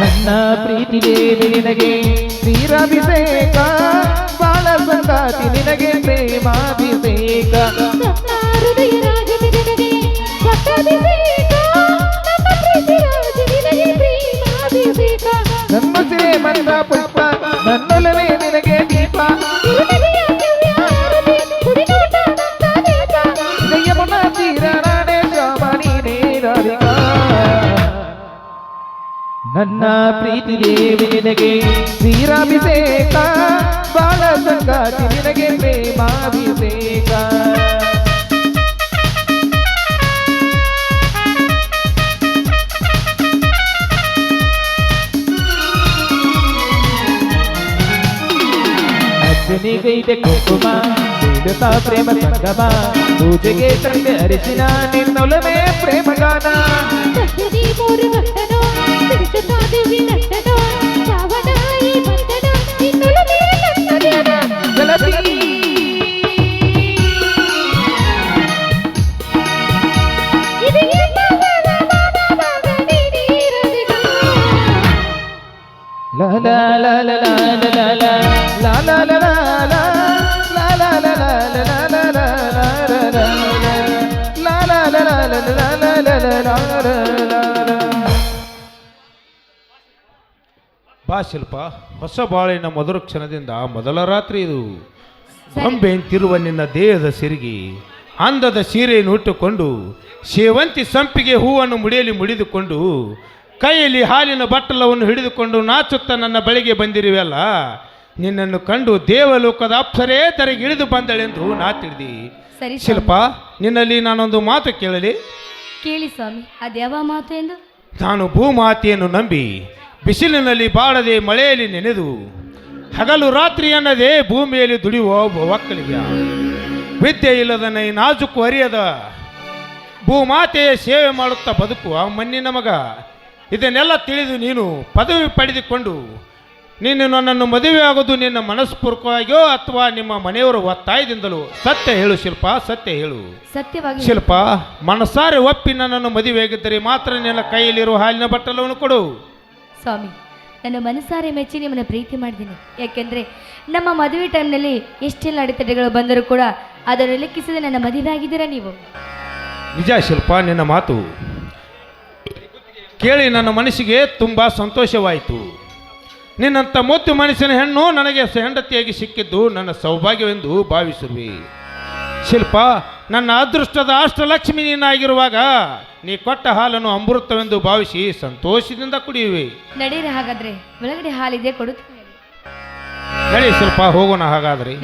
ನನ್ನ ಪ್ರೀತಿ ನಿನಗೆ ಶ್ರೀರಾಭಿಷೇಕ ಬಾಳ ಸಂಗಾತಿ ನಿನಗೆ ನನ್ನ ಪ್ರೀತಿ ದೇವಿ ನಿನಗೆ ಶ್ರೀರಾಭಿಷೇಕ ಬಾಳ ಸಂಗಾತಿ ನಿನಗೆ ಪ್ರೇಮಾಭಿಷೇಕ. ಅಜ್ಜನಿಗೈದೆ ಕುಂಕುಮ ನೀಡುತ್ತಾ ಪ್ರೇಮ ಸಂಗಮ, ಪೂಜೆಗೆ ತಂದೆ ಅರಿಶಿನ ನಿನ್ನೊಲವೇ ಪ್ರೇಮಗಾನ ಬಾ ಶಿಲ್ಪ ಹೊಸ ಬಾಳಿನ ಮಧುರ ಕ್ಷಣದಿಂದ ಮೊದಲ ರಾತ್ರಿ ಇದು ಬೊಂಬೆಂತಿರುವ ನಿನ್ನ ದೇಹದ ಸಿರಿಗಿ ಅಂದದ ಸೀರೆಯನ್ನು ಉಟ್ಟುಕೊಂಡು ಸೇವಂತಿ ಸಂಪಿಗೆ ಹೂವನ್ನು ಮುಡಿಯಲ್ಲಿ ಮುಡಿದುಕೊಂಡು ಕೈಯಲ್ಲಿ ಹಾಲಿನ ಬಟ್ಟಲವನ್ನು ಹಿಡಿದುಕೊಂಡು ನಾಚುತ್ತಾ ನನ್ನ ಬಳಿಗೆ ಬಂದಿರುವೆಲ್ಲ ನಿನ್ನನ್ನು ಕಂಡು ದೇವಲೋಕದ ಅಪ್ಸರೇ ತರಗಿಳಿದು ಬಂದಳೆಂದು ನಾ ತಿಳಿದಿ. ಸರಿ. ಶಿಲ್ಪ ನಿನ್ನಲ್ಲಿ ನಾನೊಂದು ಮಾತು ಕೇಳಲಿ. ಕೇಳಿ ಸ್ವಾಮಿ ಅದ್ಯಾವ ಮಾತು ಎಂದು? ನಾನು ಭೂಮಾತೆಯನ್ನು ನಂಬಿ ಬಿಸಿಲಿನಲ್ಲಿ ಬಾಳದೆ ಮಳೆಯಲ್ಲಿ ನೆನೆದು ಹಗಲು ರಾತ್ರಿ ಅನ್ನದೇ ಭೂಮಿಯಲ್ಲಿ ದುಡಿಯುವ ಒಬ್ಬ ಒಕ್ಕಲಿಗ. ವಿದ್ಯೆ ಇಲ್ಲದ ನೈ ನಾಜುಕು ಅರಿಯದ ಭೂಮಾತೆಯ ಸೇವೆ ಮಾಡುತ್ತಾ ಬದುಕುವ ಮಣ್ಣಿನ ಮಗ. ಇದನ್ನೆಲ್ಲ ತಿಳಿದು ನೀನು ಪದವಿ ಪಡೆದುಕೊಂಡು ನೀನು ನನ್ನನ್ನು ಮದುವೆ ಆಗೋದು ನಿನ್ನ ಮನಸ್ಪೂರ್ವಕವಾಗಿಯೋ ಅಥವಾ ನಿಮ್ಮ ಮನೆಯವರ ಒತ್ತಾಯದಿಂದಲೋ ಸತ್ಯ ಹೇಳು ಶಿಲ್ಪ ಸತ್ಯ ಹೇಳು. ಸತ್ಯವಾಗಿ ಶಿಲ್ಪ ಮನಸಾರೆ ಒಪ್ಪಿ ನನ್ನನ್ನು ಮದುವೆಯಾಗಿದ್ದರೆ ಮಾತ್ರ ನಿನ್ನ ಕೈಯಲ್ಲಿರುವ ಹಾಲಿನ ಬಟ್ಟಲವನ್ನು ಕೊಡು. ಸ್ವಾಮಿ ನನ್ನ ಮನಸಾರೆ ಮೆಚ್ಚಿ ನಿಮ್ಮನ್ನು ಪ್ರೀತಿ ಮಾಡಿದ್ದೀನಿ ಯಾಕೆಂದರೆ ನಮ್ಮ ಮದುವೆ ಟೈಮ್ನಲ್ಲಿ ಎಷ್ಟೆಲ್ಲ ಅಡೆತಡೆಗಳು ಬಂದರೂ ಕೂಡ ಅದನ್ನು ಲೆಕ್ಕಿಸದೆ ನನ್ನ ಮದುವೆ ಆಗಿದ್ದೀರಾ ನೀವು? ನಿಜ ಶಿಲ್ಪ ನಿನ್ನ ಮಾತು ಕೇಳಿ ನನ್ನ ಮನಸ್ಸಿಗೆ ತುಂಬ ಸಂತೋಷವಾಯಿತು. ನಿನ್ನಂಥ ಮುತ್ತು ಮನಸ್ಸಿನ ಹೆಣ್ಣು ನನಗೆ ಹೆಂಡತಿಯಾಗಿ ಸಿಕ್ಕಿದ್ದು ನನ್ನ ಸೌಭಾಗ್ಯವೆಂದು ಭಾವಿಸಿರುವೆ ಶಿಲ್ಪ ನನ್ನ ಅದೃಷ್ಟದ ಅಷ್ಟಲಕ್ಷ್ಮಿ ನೀನಾಗಿರುವಾಗ ನೀ ಕೊಟ್ಟ ಹಾಲನ್ನು ಅಮೃತವೆಂದು ಭಾವಿಸಿ ಸಂತೋಷದಿಂದ ಕುಡಿಯುವೆ. ನಡೀರಿ ಹಾಗಾದ್ರೆ. ಒಳಗಡೆ ಹಾಲಿದೆ ಕೊಡುತ್ತೆ ನಡಿ ಶಿಲ್ಪ ಹೋಗೋಣ ಹಾಗಾದ್ರೆ.